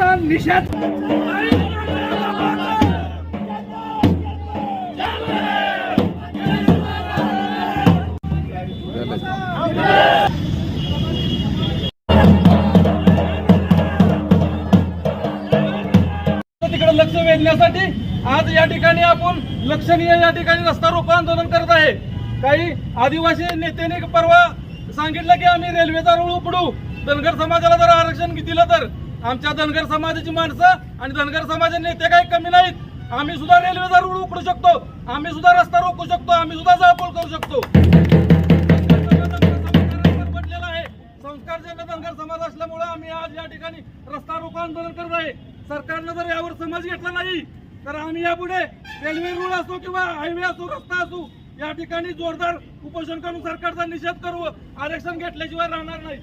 निषेध. तिकडे लक्ष वेधण्यासाठी आज या ठिकाणी आपण लक्षणीय या ठिकाणी रस्ता रोको आंदोलन करत आहे. काही आदिवासी नेत्याने परवा सांगितलं की आम्ही रेल्वेचा रूळ उपडू. धनगर समाजाला जर आरक्षण दिलं तर आमच्या धनगर समाजाची माणसं आणि धनगर समाजाचे नेते काही कमी नाहीत. आम्ही सुद्धा रेल्वेचा रूळ उकडू शकतो. आम्ही सुद्धा रस्ता रोखू शकतो. आम्ही सुद्धा जाळपोळ करू शकतो. पडलेला आहे. संस्कारजन्य धनगर समाज असल्यामुळे आम्ही आज या ठिकाणी रस्ता रोको आंदोलन करत आहे. सरकारनं जर यावर समाज घेतला नाही तर आम्ही यापुढे रेल्वे रूळ असो किंवा हायवे असो रस्ता असो या ठिकाणी जोरदार उपोषण करून सरकारचा निषेध करू. आरक्षण घेतल्याशिवाय राहणार नाही.